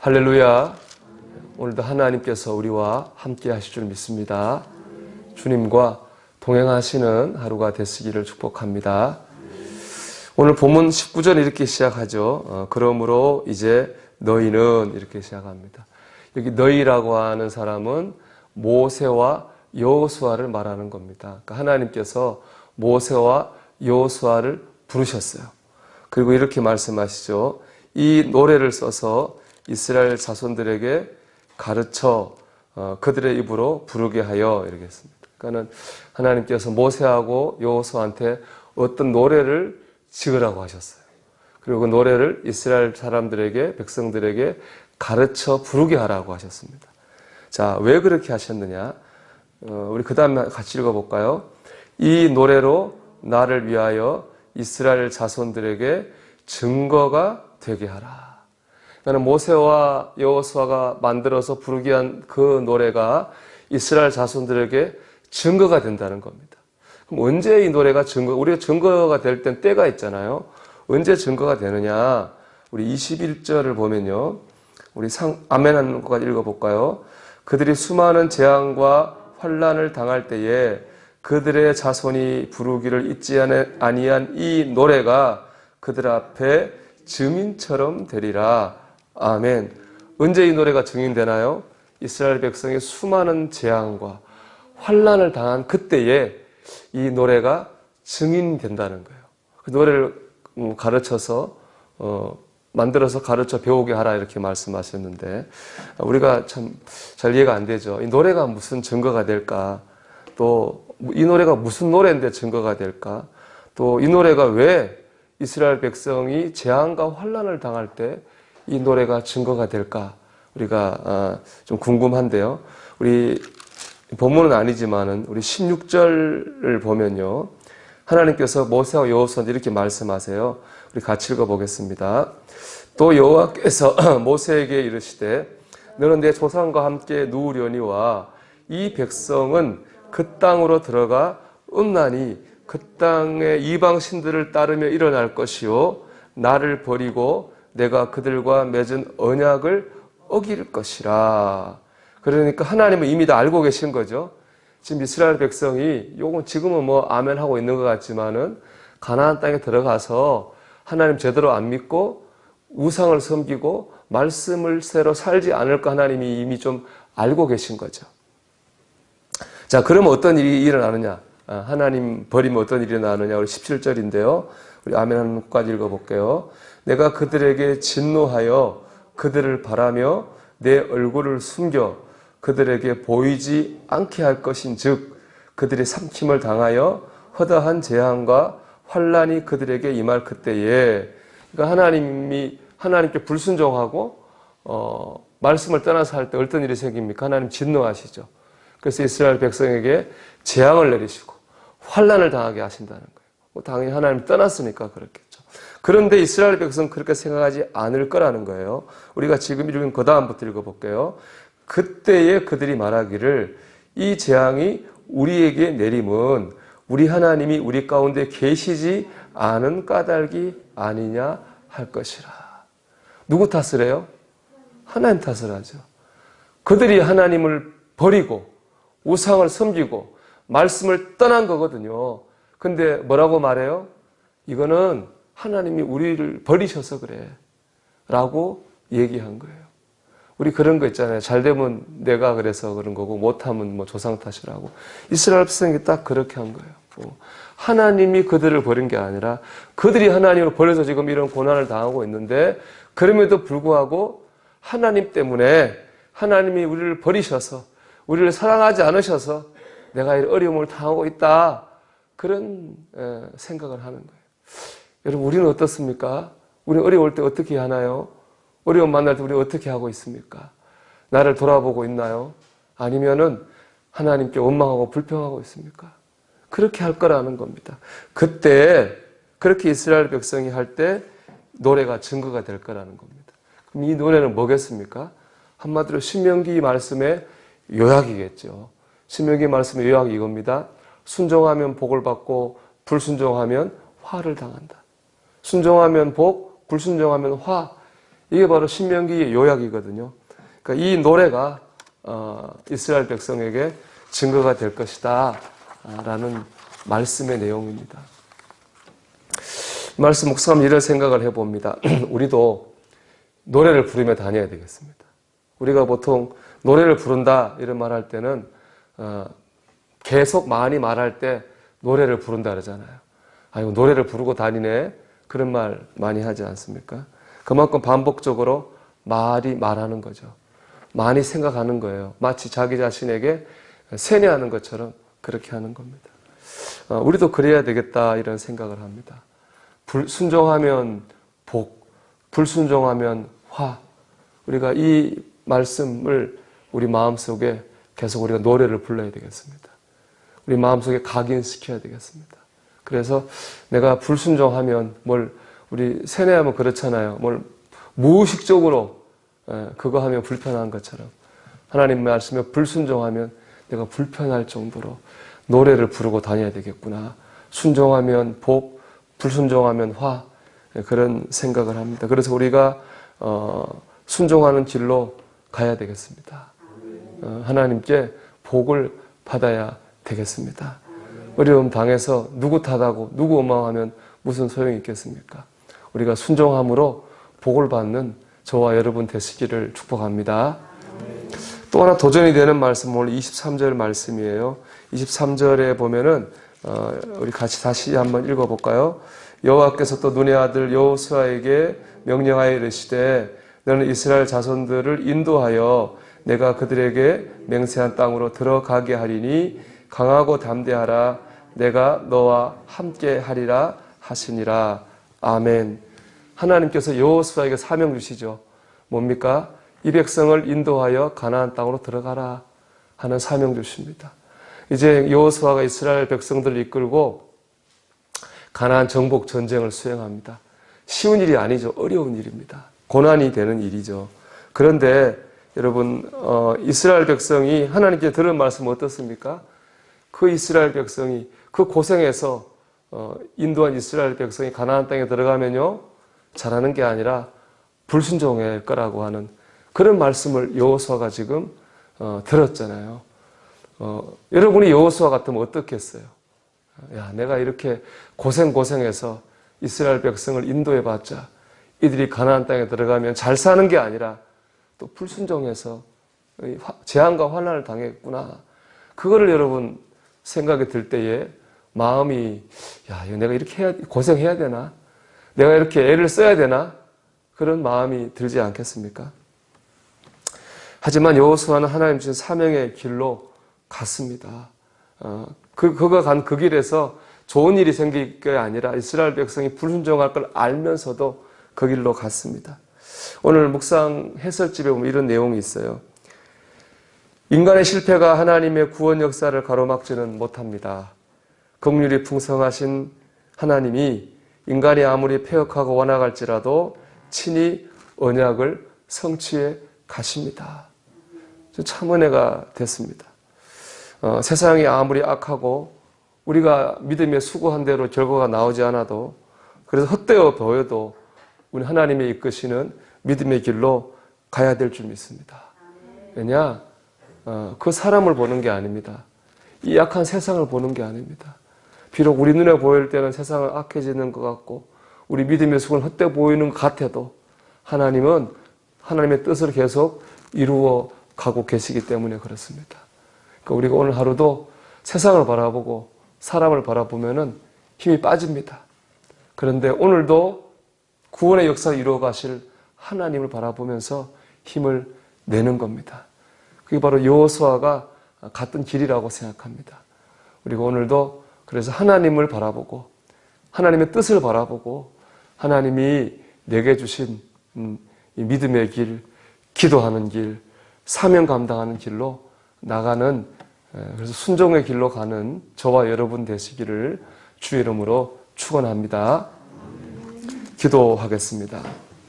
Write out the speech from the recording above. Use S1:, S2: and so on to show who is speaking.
S1: 할렐루야. 오늘도 하나님께서 우리와 함께 하실 줄 믿습니다. 주님과 동행하시는 하루가 되시기를 축복합니다. 오늘 본문 19절 이렇게 시작하죠. 어, 그러므로 이제 너희는 이렇게 시작합니다. 여기 너희라고 하는 사람은 모세와 여호수아를 말하는 겁니다. 그러니까 하나님께서 모세와 여호수아를 부르셨어요. 그리고 이렇게 말씀하시죠. 이 노래를 써서 이스라엘 자손들에게 가르쳐 어, 그들의 입으로 부르게 하여 이렇게 했습니다. 그러니까는 하나님께서 모세하고 여호수아한테 어떤 노래를 지으라고 하셨어요. 그리고 그 노래를 이스라엘 사람들에게 백성들에게 가르쳐 부르게 하라고 하셨습니다. 자, 왜 그렇게 하셨느냐? 어, 우리 그 다음에 같이 읽어볼까요? 이 노래로 나를 위하여 이스라엘 자손들에게 증거가 되게 하라. 나는 모세와 여호수아가 만들어서 부르게 한그 노래가 이스라엘 자손들에게 증거가 된다는 겁니다. 그럼 언제 이 노래가 증거, 우리가 증거가 될 땐 때가 있잖아요. 언제 증거가 되느냐? 우리 21절을 보면요. 우리 상, 아멘 하는 것까지 읽어볼까요? 그들이 수많은 재앙과 환란을 당할 때에 그들의 자손이 부르기를 잊지 아니한 이 노래가 그들 앞에 증인처럼 되리라. 아멘. 언제 이 노래가 증인되나요? 이스라엘 백성이 수많은 재앙과 환란을 당한 그때에 이 노래가 증인된다는 거예요. 그 노래를 음, 가르쳐서 어, 만들어서 가르쳐 배우게 하라 이렇게 말씀하셨는데 우리가 참 잘 이해가 안 되죠. 이 노래가 무슨 증거가 될까? 또 이 노래가 무슨 노래인데 증거가 될까? 또 이 노래가 왜 이스라엘 백성이 재앙과 환란을 당할 때 이 노래가 증거가 될까? 우리가 아, 좀 궁금한데요. 우리 본문은 아니지만은 우리 16절을 보면요. 하나님께서 모세와 여호수아한테 이렇게 말씀하세요. 우리 같이 읽어 보겠습니다. 또 여호와께서 모세에게 이르시되 너는 내 조상과 함께 누우려니와 이 백성은 그 땅으로 들어가 음란히 그 땅의 이방 신들을 따르며 일어날 것이요 나를 버리고 내가 그들과 맺은 언약을 어길 것이라. 그러니까 하나님은 이미 다 알고 계신 거죠. 지금 이스라엘 백성이 요건 지금은 뭐 아멘 하고 있는 것 같지만은 가나안 땅에 들어가서 하나님 제대로 안 믿고 우상을 섬기고 말씀을 새로 살지 않을 거 하나님이 이미 좀 알고 계신 거죠. 자, 그러면 어떤 일이 일어나느냐? 아, 하나님 버리면 어떤 일이 일어나느냐? 우리 17절인데요. 우리 아멘 한까지 읽어볼게요. 내가 그들에게 진노하여 그들을 바라며 내 얼굴을 숨겨 그들에게 보이지 않게 할 것인 즉 그들이 삼킴을 당하여 허다한 재앙과 환란이 그들에게 임할 그때에 그러니까 하나님이 하나님께 불순종하고 어, 말씀을 떠나서 할 때 어떤 일이 생깁니까? 하나님 진노하시죠. 그래서 이스라엘 백성에게 재앙을 내리시고 환란을 당하게 하신다는 거예요. 뭐 당연히 하나님 떠났으니까 그렇겠죠. 그런데 이스라엘 백성은 그렇게 생각하지 않을 거라는 거예요. 우리가 지금 읽은 그 다음부터 읽어볼게요. 그때에 그들이 말하기를 이 재앙이 우리에게 내림은 우리 하나님이 우리 가운데 계시지 않은 까닭이 아니냐 할 것이라. 누구 탓을 해요? 하나님 탓을 하죠. 그들이 하나님을 버리고 우상을 섬기고 말씀을 떠난 거거든요. 근데 뭐라고 말해요? 이거는 하나님이 우리를 버리셔서 그래. 라고 얘기한 거예요. 우리 그런 거 있잖아요. 잘 되면 내가 그래서 그런 거고, 못하면 뭐 조상 탓이라고. 이스라엘 백성이 딱 그렇게 한 거예요. 뭐 하나님이 그들을 버린 게 아니라 그들이 하나님을 버려서 지금 이런 고난을 당하고 있는데, 그럼에도 불구하고 하나님 때문에 하나님이 우리를 버리셔서, 우리를 사랑하지 않으셔서 내가 이 어려움을 당하고 있다. 그런 생각을 하는 거예요. 여러분, 우리는 어떻습니까? 우리 어려울 때 어떻게 하나요? 어려움 만날 때 우리 어떻게 하고 있습니까? 나를 돌아보고 있나요? 아니면은 하나님께 원망하고 불평하고 있습니까? 그렇게 할 거라는 겁니다. 그때 그렇게 이스라엘 백성이 할 때 노래가 증거가 될 거라는 겁니다. 그럼 이 노래는 뭐겠습니까? 한마디로 신명기 말씀의 요약이겠죠. 신명기 말씀의 요약이 이겁니다. 순종하면 복을 받고 불순종하면 화를 당한다. 순종하면 복, 불순종하면 화. 이게 바로 신명기의 요약이거든요. 그러니까 이 노래가 어, 이스라엘 백성에게 증거가 될 것이다 라는 말씀의 내용입니다. 말씀 묵상하면 이런 생각을 해봅니다. 우리도 노래를 부르며 다녀야 되겠습니다. 우리가 보통 노래를 부른다 이런 말 할 때는 어, 계속 많이 말할 때 노래를 부른다 그러잖아요. 아이고 노래를 부르고 다니네 그런 말 많이 하지 않습니까? 그만큼 반복적으로 말이 말하는 거죠. 많이 생각하는 거예요. 마치 자기 자신에게 세뇌하는 것처럼 그렇게 하는 겁니다. 어, 우리도 그래야 되겠다 이런 생각을 합니다. 불순종하면 복, 불순종하면 화. 우리가 이 말씀을 우리 마음속에 계속 우리가 노래를 불러야 되겠습니다. 우리 마음속에 각인시켜야 되겠습니다. 그래서 내가 불순종하면 뭘 우리 세뇌하면 그렇잖아요. 뭘 무의식적으로 예, 그거 하면 불편한 것처럼 하나님 말씀에 불순종하면 내가 불편할 정도로 노래를 부르고 다녀야 되겠구나. 순종하면 복, 불순종하면 화 예, 그런 생각을 합니다. 그래서 우리가 어, 순종하는 길로 가야 되겠습니다. 어, 하나님께 복을 받아야 되겠습니다. 어려움 당해서 누구 탓하고 누구 원망하면 무슨 소용이 있겠습니까? 우리가 순종함으로 복을 받는 저와 여러분 되시기를 축복합니다. 또 하나 도전이 되는 말씀 오늘 23절 말씀이에요. 23절에 보면은 어, 우리 같이 다시 한번 읽어볼까요? 여호와께서 또 눈의 아들 여호수아에게 명령하여 이르시되 너는 이스라엘 자손들을 인도하여 내가 그들에게 맹세한 땅으로 들어가게 하리니 강하고 담대하라 내가 너와 함께 하리라 하시니라 아멘. 하나님께서 여호수아에게 사명 주시죠. 뭡니까? 이 백성을 인도하여 가나안 땅으로 들어가라 하는 사명 주십니다. 이제 여호수아가 이스라엘 백성들을 이끌고 가나안 정복 전쟁을 수행합니다. 쉬운 일이 아니죠. 어려운 일입니다. 고난이 되는 일이죠. 그런데 여러분 어, 이스라엘 백성이 하나님께 들은 말씀 어떻습니까? 그 이스라엘 백성이 그 고생해서 어, 인도한 이스라엘 백성이 가나안 땅에 들어가면요 잘하는 게 아니라 불순종할 거라고 하는 그런 말씀을 여호수아가 지금 어, 들었잖아요. 어, 여러분이 여호수아 같으면 어떻겠어요? 야, 내가 이렇게 고생 고생해서 이스라엘 백성을 인도해 봤자 이들이 가나안 땅에 들어가면 잘 사는 게 아니라 또 불순종해서 재앙과 환난을 당했구나. 그거를 여러분 생각이 들 때에 마음이 야, 내가 이렇게 해야, 고생해야 되나? 내가 이렇게 애를 써야 되나? 그런 마음이 들지 않겠습니까? 하지만 여호수아는 하나님 주신 사명의 길로 갔습니다. 어, 그 그가 간 그 길에서 좋은 일이 생길 게 아니라 이스라엘 백성이 불순종할 걸 알면서도 그 길로 갔습니다. 오늘 묵상 해설집에 보면 이런 내용이 있어요. 인간의 실패가 하나님의 구원 역사를 가로막지는 못합니다. 긍휼이 풍성하신 하나님이 인간이 아무리 폐역하고 원악할지라도 친히 언약을 성취해 가십니다. 참 은혜가 됐습니다. 어, 세상이 아무리 악하고 우리가 믿음에 수고한 대로 결과가 나오지 않아도 그래서 헛되어 보여도 우리 하나님의 이끄시는 믿음의 길로 가야 될 줄 믿습니다. 왜냐? 어, 그 사람을 보는 게 아닙니다. 이 약한 세상을 보는 게 아닙니다. 비록 우리 눈에 보일 때는 세상은 악해지는 것 같고 우리 믿음의 속은 헛되어 보이는 것 같아도 하나님은 하나님의 뜻을 계속 이루어 가고 계시기 때문에 그렇습니다. 그러니까 우리가 오늘 하루도 세상을 바라보고 사람을 바라보면은 힘이 빠집니다. 그런데 오늘도 구원의 역사를 이루어 가실 하나님을 바라보면서 힘을 내는 겁니다. 그게 바로 여호수아가 갔던 길이라고 생각합니다. 우리가 오늘도 그래서 하나님을 바라보고 하나님의 뜻을 바라보고 하나님이 내게 주신 음, 믿음의 길, 기도하는 길, 사명 감당하는 길로 나가는 그래서 순종의 길로 가는 저와 여러분 되시기를 주의 이름으로 축원합니다. 기도하겠습니다.